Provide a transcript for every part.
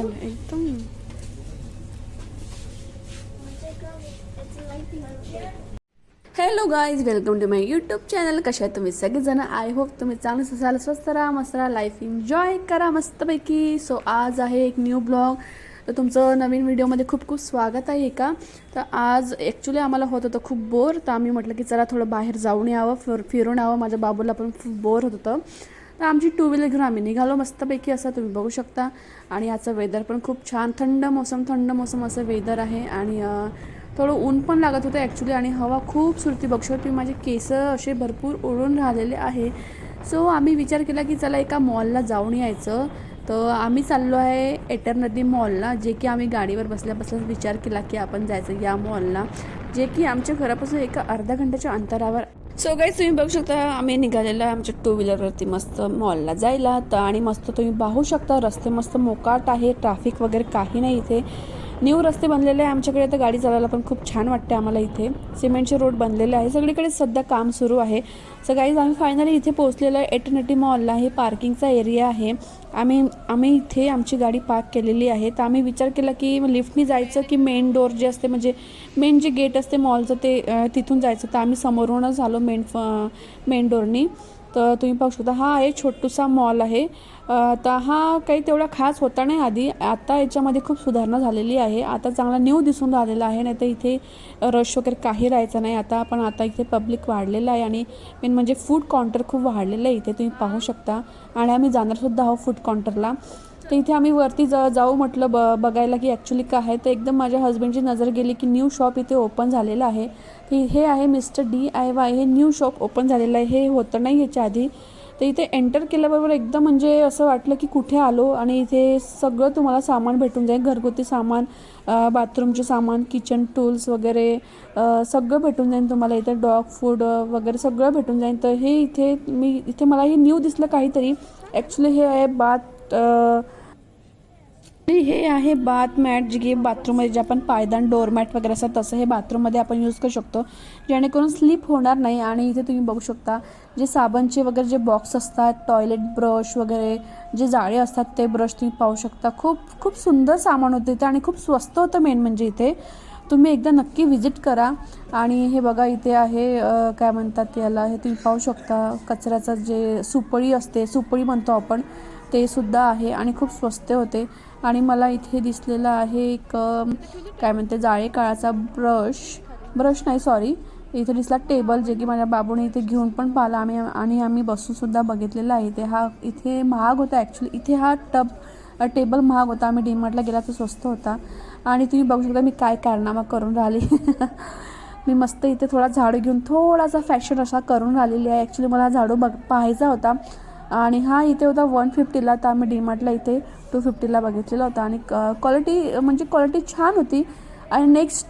एकदम hello guys welcome to my YouTube channel कशा आहे तुम्ही सगळेजण? आय होप तुम्ही चांगलं असाल स्वस्त राहा मस्त राहा लाईफ एन्जॉय करा मस्तपैकी. सो आज आहे एक न्यू ब्लॉग तर तुमचं नवीन व्हिडिओमध्ये खूप खूप स्वागत आहे का तर आज ॲक्च्युली आम्हाला होत होतं खूप बोर तर आम्ही म्हटलं की चला थोडं बाहेर जाऊन यावं फिर फिरून यावं. माझ्या बाबूला पण खूप बोर होत होतं. तर आमची टू व्हीलर घेऊन आम्ही निघालो. मस्तपैकी असं तुम्ही बघू शकता. आणि याचं वेदर पण खूप छान. थंड मोसम थंड मोसम असं वेदर आहे. आणि थोडं ऊन पण लागत होतं ॲक्च्युली आणि हवा खूप सुरती. बघशो तुम्ही माझे केस असे भरपूर उडून राहिलेले आहे. सो आम्ही विचार केला की चला एका मॉलला जाऊन यायचं. तर आम्ही चाललो आहे एटर्नदी मॉलला जे की आम्ही गाडीवर बसल्या बसल्याच विचार केला की आपण जायचं या मॉलला जे की आमच्या घरापासून एका अर्ध्या घंट्याच्या अंतरावर सो गाईज तुम्ही बघू शकता आम्ही निघालेलो आहे आमच्या टू व्हीलरवरती मस्त मॉलला जायला. तर आणि मस्त तुम्ही पाहू शकता रस्ते मस्त मोकाट आहे ट्रॅफिक वगैरे काही नाही इथे. न्यू रस्ते बनलेले आहे आमच्याकडे. तर गाडी चालायला पण खूप छान वाटते आम्हाला इथे. सिमेंटचे रोड बनलेले आहे. सगळीकडे सध्या काम सुरू आहे. सो गाईज आम्ही फायनली इथे पोहोचलेलो आहे एटर्निटी मॉलला हे पार्किंगचा एरिया आहे. आम्ही आम्ही इथे आमची गाडी पार्क केलेली आहे. तर आम्ही विचार केला की लिफ्टनी जायचं की मेन डोर जे असते म्हणजे मेन जे गेट असते मॉलचं ते तिथून जायचं. तर आम्ही समोरूनच आलो मेन मेन डोरनी तर तुम्ही पाहू शकता हा आहे छोटूसा मॉल आहे. तर हा काही तेवढा खास होता नाही आधी. आता याच्यामध्ये खूप सुधारणा झालेली आहे. आता चांगला न्यू दिसून राहिलेला आहे. नाही तर इथे रश वगैरे काही राहायचं नाही. आता पण आता इथे पब्लिक वाढलेलं आहे आणि मेन म्हणजे फूड काउंटर खूप वाढलेलं आहे. इथे तुम्ही पाहू शकता. आणि आम्ही जाणारसुद्धा आहोत फूड काउंटरला तर इथे आम्ही वरती जा जाऊ म्हटलं ब बघायला की ॲक्च्युली काय आहे. तर एकदम माझ्या हस्बंडची नजर गेली की न्यू शॉप इथे ओपन झालेलं आहे. तर हे आहे मिस्टर डी आय वाय हे न्यू शॉप ओपन झालेलं आहे. हे होतं नाही याच्या आधी. तर इथे एंटर केल्याबरोबर एकदम म्हणजे असं वाटलं की कुठे आलो आणि इथे सगळं तुम्हाला सामान भेटून जाईल. घरगुती सामान बाथरूमचे सामान किचन टूल्स वगैरे सगळं भेटून जाईल तुम्हाला इथे. डॉग फूड वगैरे सगळं भेटून जाईल. तर हे इथे मी इथे मला हे न्यू दिसलं काहीतरी. ॲक्च्युली हे आहे बाथ हे आहे बाथ मॅट जे की बाथरूममध्ये जे आपण पायदान डोरमॅट वगैरे असतात तसं हे बाथरूममध्ये आपण यूज करू शकतो. जेणेकरून स्लिप होणार नाही आणि इथे तुम्ही बघू शकता जे साबणचे वगैरे जे बॉक्स असतात टॉयलेट ब्रश वगैरे जे जाळे असतात ते ब्रश तुम्ही पाहू शकता. खूप खूप सुंदर सामान होतं इथे आणि खूप स्वस्त होतं मेन म्हणजे इथे. तुम्ही एकदा नक्की व्हिजिट करा. आणि हे बघा इथे आहे काय म्हणतात याला हे तुम्ही पाहू शकता कचऱ्याचं जे सुपळी असते सुपळी म्हणतो आपण ते सुद्धा आहे आणि खूप स्वस्त होते. आणि मला इथे दिसलेलं आहे एक काय म्हणते जाळे काळाचा ब्रश. ब्रश नाही सॉरी इथे दिसला टेबल जे की माझ्या बाबूने इथे घेऊन पण पाहिला. आम्ही आणि आम्ही बसूनसुद्धा बघितलेला आहे. इथे हा इथे महाग होता ॲक्च्युली इथे हा टब टेबल महाग होता. आम्ही डीमार्टला गेला तर स्वस्त होता. आणि तुम्ही बघू शकता मी काय कारनामा करून राहिली. मी मस्त इथे थोडा झाडू घेऊन थोडासा फॅशन असा करून राहिलेली आहे. ॲक्च्युली मला झाडू बघ पाहायचा होता. आणि हा इथे होता वन फिफ्टीला तर आम्ही डीमार्टला इथे टू फिफ्टीला बघितलेला होता. आणि क्वालिटी म्हणजे क्वालिटी छान होती. आणि नेक्स्ट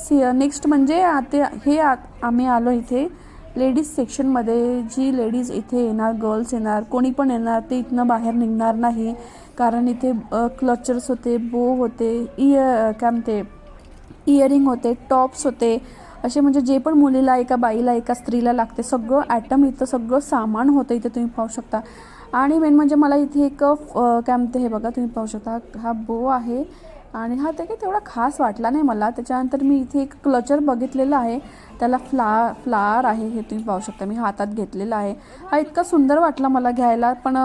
सी नेक्स्ट म्हणजे आता हे आ आम्ही आलो इथे लेडीज सेक्शनमध्ये जी लेडीज इथे येणार गर्ल्स येणार कोणी पण येणार ते इथनं बाहेर निघणार नाही. कारण इथे क्लचर्स होते बो होते इयर काय म्हणते इयरिंग होते टॉप्स होते. असे म्हणजे जे पण मुलीला एका बाईला एका स्त्रीला लागते सगळं ॲटम इथं सगळं सामान होतं इथे तुम्ही पाहू शकता. आणि मेन म्हणजे मला इथे एक काय म्हणते हे बघा तुम्ही पाहू शकता. हा बो आहे. आणि हा ते काही तेवढा खास वाटला नाही मला. त्याच्यानंतर मी इथे एक क्लचर बघितलेला आहे. त्याला फ्ला फ्लावर आहे हे तुम्ही पाहू शकता. मी हातात घेतलेला आहे. हा इतका सुंदर वाटला मला घ्यायला पण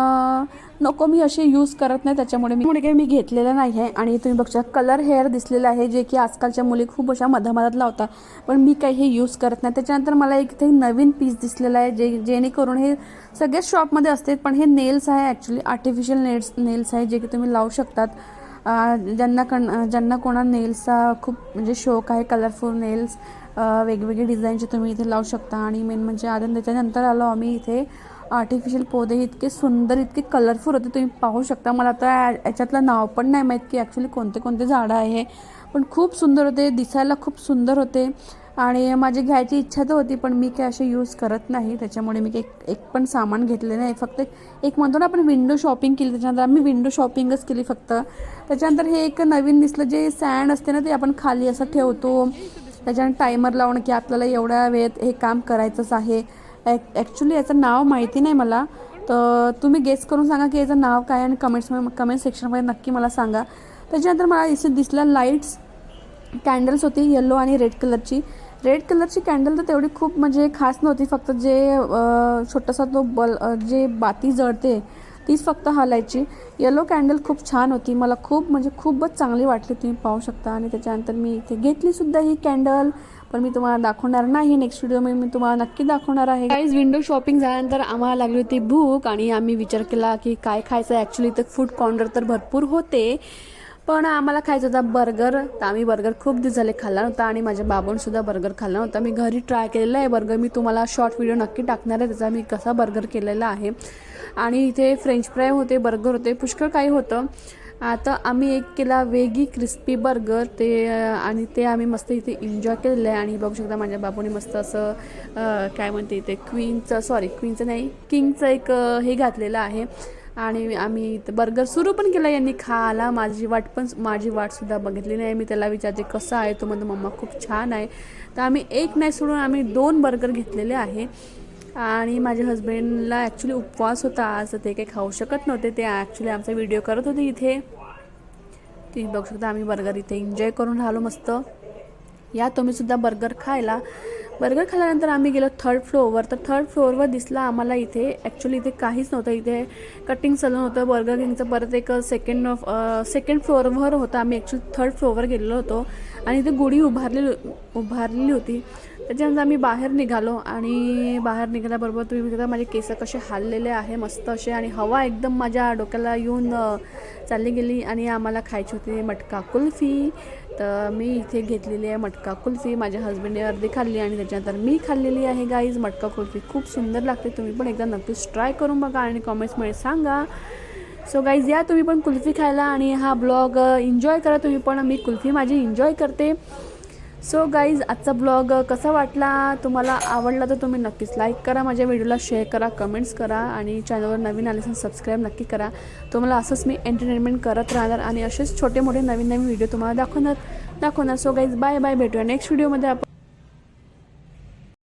नको मी असे यूज करत नाही त्याच्यामुळे. मी काही मी घेतलेलं नाही आहे आणि तुम्ही बघशा कलर हेअर दिसलेलं आहे जे की आजकालच्या मुली खूप अशा मधामधात लावतात. पण मी काही हे यूज करत नाही. त्याच्यानंतर मला एक इथे नवीन पीस दिसलेला आहे जे जेणेकरून हे सगळ्याच शॉपमध्ये असते पण हे नेल्स आहे ॲक्च्युली आर्टिफिशियल नेल्स नेल्स आहे जे की तुम्ही लावू शकतात. ज्यांना कण ज्यांना कोणा नेल्सचा खूप म्हणजे शौक आहे कलरफुल नेल्स वेगवेगळे डिझाईनचे तुम्ही इथे लावू शकता. आणि मेन म्हणजे आता त्याच्यानंतर आलो आम्ही इथे. आर्टिफिशियल पौधे इतके सुंदर इतके कलरफुल होते तुम्ही पाहू शकता. मला आता याच्यातलं नाव पण नाही माहीत की ॲक्च्युली कोणते कोणते झाडं आहे. पण खूप सुंदर होते दिसायला खूप सुंदर होते. आणि माझी घ्यायची इच्छा तर होती पण मी काय असे यूज करत नाही. त्याच्यामुळे मी एक एक पण सामान घेतले नाही. फक्त एक म्हणतो ना आपण विंडो शॉपिंग केली त्याच्यानंतर आम्ही विंडो शॉपिंगच केली फक्त. त्याच्यानंतर हे एक नवीन दिसलं जे सँड असते ना ते आपण खाली असं ठेवतो. त्याच्यानंतर टायमर लावणं की आपल्याला एवढ्या वेळेत हे काम करायचंच आहे. ॲक्च्युली याचं नाव माहिती नाही मला. तर तुम्ही गेस करून सांगा की याचं नाव काय? आणि कमेंट्स कमेंट सेक्शनमध्ये नक्की मला सांगा. त्याच्यानंतर मला इथे दिसला लाईट्स कॅन्डल्स होती येलो आणि रेड कलरची रेड कलरची कॅन्डल तर तेवढी खूप म्हणजे खास नव्हती फक्त जे छोटासा तो बल जे बाती जळते तीच फक्त हालायची. येलो कॅन्डल खूप छान होती मला खूप म्हणजे खूपच चांगली वाटली तुम्ही पाहू शकता. आणि त्याच्यानंतर मी इथे घेतलीसुद्धा ही कॅन्डल पण मी तुम्हाला दाखवणार नाही नेक्स्ट व्हिडिओमध्ये मी तुम्हाला नक्की दाखवणार आहे. काहीच विंडो शॉपिंग झाल्यानंतर आम्हाला लागली होती भूक आणि आम्ही विचार केला की काय खायचं. ॲक्च्युली इथं फूड कॉर्नर तर भरपूर होते. पण आम्हाला खायचा होता बर्गर. तर आम्ही बर्गर खूप दिवस झाले खाल्ला नव्हता आणि माझ्या बाबांसुद्धा बर्गर खाल्ला नव्हता. मी घरी ट्राय केलेला आहे बर्गर. मी तुम्हाला शॉर्ट व्हिडिओ नक्की टाकणार आहे. त्याचा मी कसा बर्गर केलेला आहे. आणि इथे फ्रेंच फ्राय होते बर्गर होते पुष्कळ काही होतं. आता आम्ही एक केला वेगी क्रिस्पी बर्गर. ते आणि ते आम्ही मस्त इथे एन्जॉय केलेलं आहे. आणि बघू शकता माझ्या बाबूने मस्त असं काय म्हणते इथे क्वीनचं सॉरी क्वीनचं नाही किंगचं एक हे घातलेलं आहे. आणि आम्ही इथं बर्गर सुरू पण केला यांनी खायला. माझी वाट पण माझी वाटसुद्धा बघितली नाही. मी त्याला विचारते कसं आहे? तो म्हणतो मम्मा खूप छान आहे. तर आम्ही एक नाही सोडून आम्ही दोन बर्गर घेतलेले आहे. आणि माझ्या हस्बंडला ॲक्च्युली उपवास होता. आज तर ते काही खाऊ शकत नव्हते. ते ॲक्च्युली आमचा व्हिडिओ करत होते इथे. तुम्ही बघू शकता आम्ही बर्गर इथे एन्जॉय करून राहिलो मस्त. या तुम्हीसुद्धा बर्गर खायला. बर्गर खाल्यानंतर आम्ही गेलो थर्ड फ्लोअरवर तर थर्ड फ्लोअरवर दिसला आम्हाला इथे ॲक्च्युली इथे काहीच नव्हतं. इथे कटिंग सलून होतं बर्गर किंगचं परत एक सेकंड सेकंड फ्लोअरवर होतं. आम्ही ॲक्च्युली थर्ड फ्लोअरवर गेलेलो होतो. आणि इथे गुढी उभारलेली उभारलेली होती. त्याच्यानंतर आम्ही बाहेर निघालो आणि बाहेर निघाल्याबरोबर तुम्ही बघता माझे केस कसे हाललेले आहे मस्त असे. आणि हवा एकदम माझ्या डोक्याला येऊन चालली गेली आणि आम्हाला खायची होती मटका कुल्फी. तर मी इथे घेतलेली आहे मटका कुल्फी. माझ्या हस्बंडने अर्धी खाल्ली आणि त्याच्यानंतर मी खाल्लेली आहे गाईज मटका कुल्फी खूप सुंदर लागते. तुम्ही पण एकदा नक्कीच ट्राय करून बघा आणि कॉमेंट्समध्ये सांगा. सो गाईज या तुम्ही पण कुल्फी खायला आणि हा ब्लॉग एन्जॉय uh, करा. तुम्ही पण मी कुल्फी माझी एन्जॉय करते. सो गाईज आजचा ब्लॉग कसा वाटला? तुम्हाला आवडला तर तुम्ही नक्कीच लाईक करा माझ्या व्हिडिओला शेअर करा कमेंट्स करा आणि चॅनलवर नवीन आले असेल सबस्क्राईब नक्की करा. तुम्हाला असंच मी एंटरटेनमेंट करत राहणार आणि असेच छोटे मोठे नवीन नवीन व्हिडिओ तुम्हाला दाखवणार दाखवणार. सो गाईज बाय बाय भेटूया नेक्स्ट व्हिडिओमध्ये आपण.